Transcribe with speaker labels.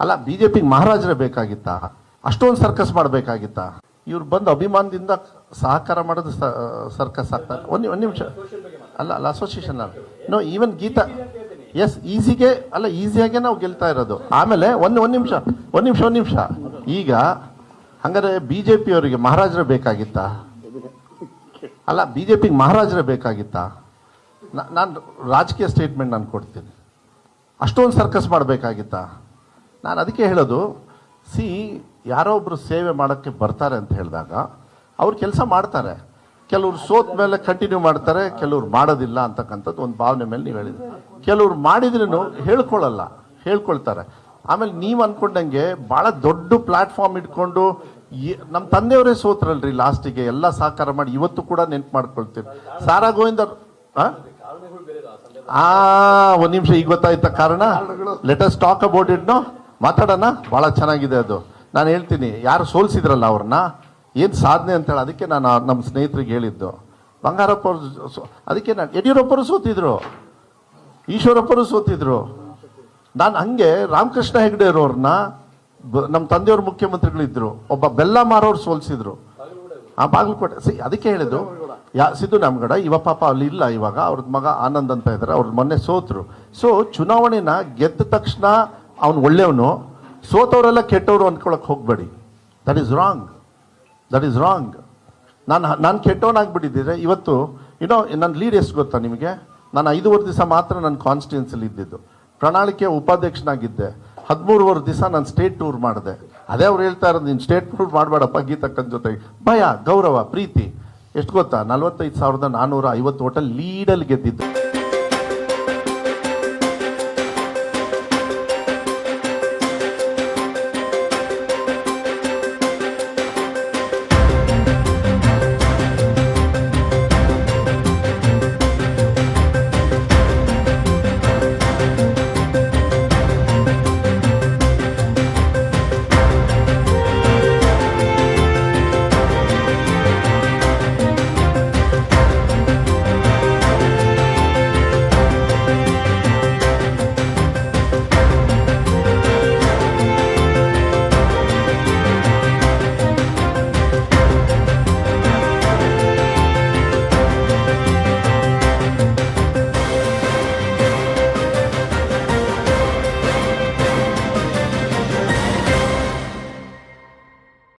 Speaker 1: ಅಲ್ಲ ಬಿಜೆಪಿಗೆ ಮಹಾರಾಜರೇ ಬೇಕಾಗಿತ್ತಾ? ಅಷ್ಟೊಂದು ಸರ್ಕಸ್ ಮಾಡಬೇಕಾಗಿತ್ತಾ? ಇವ್ರು ಬಂದು ಅಭಿಮಾನದಿಂದ ಸಹಕಾರ ಮಾಡೋದು ಸರ್ಕಸ್ ಆಗ್ತಾರೆ ಒಂದು ಒಂದು ನಿಮಿಷ. ಅಲ್ಲ ಅಲ್ಲ ಅಸೋಸಿಯೇಷನ್ ಅಲ್ಲ. ನೋ ಈವನ್ ಗೀತಾ ಎಸ್ ಈಸಿಗೆ ಅಲ್ಲ ಈಸಿಯಾಗೆ ನಾವು ಗೆಲ್ತಾ ಇರೋದು. ಆಮೇಲೆ ಒಂದು ಒಂದು ನಿಮಿಷ ಒಂದು ನಿಮಿಷ ಒಂದು ನಿಮಿಷ. ಈಗ ಹಂಗಾರೆ ಬಿ ಜೆ ಅವರಿಗೆ ಮಹಾರಾಜರೇ ಬೇಕಾಗಿತ್ತಾ? ಅಲ್ಲ ಬಿ ಜೆ ಪಿಗೆ ಮಹಾರಾಜರ ಬೇಕಾಗಿತ್ತಾ? ನಾನು ರಾಜಕೀಯ ಸ್ಟೇಟ್ಮೆಂಟ್ ನಾನು ಕೊಡ್ತೀನಿ. ಅಷ್ಟೊಂದು ಸರ್ಕಸ್ ಮಾಡಬೇಕಾಗಿತ್ತಾ? ನಾನು ಅದಕ್ಕೆ ಹೇಳೋದು, ಸಿ, ಯಾರೋ ಒಬ್ಬರು ಸೇವೆ ಮಾಡೋಕ್ಕೆ ಬರ್ತಾರೆ ಅಂತ ಹೇಳಿದಾಗ, ಅವ್ರು ಕೆಲಸ ಮಾಡ್ತಾರೆ. ಕೆಲವ್ರು ಸೋತ್ ಮೇಲೆ ಕಂಟಿನ್ಯೂ ಮಾಡ್ತಾರೆ, ಕೆಲವ್ರು ಮಾಡೋದಿಲ್ಲ ಅಂತಕ್ಕಂಥದ್ದು ಒಂದು ಭಾವನೆ ಮೇಲೆ ನೀವು ಹೇಳಿದ್ರಿ ಕೆಲವ್ರು ಮಾಡಿದ್ರೂ ಹೇಳ್ಕೊಳ್ಳಲ್ಲ, ಹೇಳ್ಕೊಳ್ತಾರೆ. ಆಮೇಲೆ ನೀವು ಅಂದ್ಕೊಂಡಂಗೆ ಭಾಳ ದೊಡ್ಡ ಪ್ಲಾಟ್ಫಾರ್ಮ್ ಇಟ್ಕೊಂಡು ನಮ್ಮ ತಂದೆಯವರೇ ಸೋತ್ರಲ್ರಿ ಲಾಸ್ಟಿಗೆ ಎಲ್ಲ ಸಹಕಾರ ಮಾಡಿ ಇವತ್ತು ಕೂಡ ನೆನ್ಪು ಮಾಡ್ಕೊಳ್ತೀವಿ. ಸಾರಾ ಗೋವಿಂದ, ಆ? ಒಂದು ನಿಮಿಷ, ಈಗ ಗೊತ್ತಾಯ್ತ ಕಾರಣ? Let's talk about it no ಮಾತಾಡೋಣ? ಭಾಳ ಚೆನ್ನಾಗಿದೆ ಅದು. ನಾನು ಹೇಳ್ತೀನಿ, ಯಾರು ಸೋಲ್ಸಿದ್ರಲ್ಲ ಅವ್ರನ್ನ? ಏನು ಸಾಧನೆ ಅಂತೇಳಿ ಅದಕ್ಕೆ ನಾನು ನಮ್ಮ ಸ್ನೇಹಿತರಿಗೆ ಹೇಳಿದ್ದು. ಬಂಗಾರಪ್ಪ ಅದಕ್ಕೆ ನಾನು ಯಡಿಯೂರಪ್ಪರು ಸೋತಿದ್ರು. ಈಶ್ವರಪ್ಪರು ಸೋತಿದ್ರು. ನಾನು ಹಂಗೆ ರಾಮಕೃಷ್ಣ ಹೆಗ್ಡೆ ಅವ್ರನ್ನ ನಮ್ಮ ತಂದೆಯವ್ರ ಮುಖ್ಯಮಂತ್ರಿಗಳಿದ್ದರು ಒಬ್ಬ ಬೆಲ್ಲ ಮಾರೋರು ಸೋಲ್ಸಿದ್ರು. ಆ ಬಾಗಲಕೋಟೆ, ಸಿ, ಅದಕ್ಕೆ ಹೇಳಿದ್ರು ಯಾ, ಸಿದ್ದು ನಮ್ಗಡ ಇವ ಪಾಪ ಅಲ್ಲಿ ಇಲ್ಲ ಇವಾಗ ಅವ್ರದ್ದು ಮಗ ಆನಂದ್ ಅಂತ ಇದ್ದಾರೆ ಅವ್ರ ಮೊನ್ನೆ ಸೋತ್ರು. ಸೊ ಚುನಾವಣೆನ ಗೆದ್ದ ತಕ್ಷಣ ಅವ್ನು ಒಳ್ಳೆಯವನು, ಸೋತವರೆಲ್ಲ ಕೆಟ್ಟವರು ಅಂದ್ಕೊಳಕ್ಕೆ ಹೋಗಬೇಡಿ. That is wrong that is wrong ನಾನು ನಾನು ಕೆಟ್ಟವನಾಗ್ಬಿಟ್ಟಿದ್ದರೆ ಇವತ್ತು ಏನೋ ನನ್ನ ಲೀಡ್ ಎಷ್ಟು ಗೊತ್ತಾ ನಿಮಗೆ? ನಾನು ಐದುವರೆ ದಿವಸ ಮಾತ್ರ ನನ್ನ ಕಾನ್ಸ್ಟಿಟ್ಯೂನ್ಸಲ್ಲಿ ಇದ್ದಿದ್ದು. ಪ್ರಣಾಳಿಕೆ ಉಪಾಧ್ಯಕ್ಷನಾಗಿದ್ದೆ. ಹದಿಮೂರುವರೆ ದಿವಸ ನಾನು ಸ್ಟೇಟ್ ಟೂರ್ ಮಾಡಿದೆ. ಅದೇ ಅವ್ರು ಹೇಳ್ತಾ ಇರೋದು, ನೀನು ಸ್ಟೇಟ್ ಟೂರ್ ಮಾಡಬೇಡಪ್ಪ ಗೀತಕ್ಕನ ಜೊತೆಗೆ. ಭಯ, ಗೌರವ, ಪ್ರೀತಿ. ಎಷ್ಟು ಗೊತ್ತಾ? ನಲ್ವತ್ತೈದು ಸಾವಿರದ ನಾನ್ನೂರ ಐವತ್ತು ಓಟಲ್ ಲೀಡಲ್ಲಿ ಗೆದ್ದಿದ್ದು. Thank you.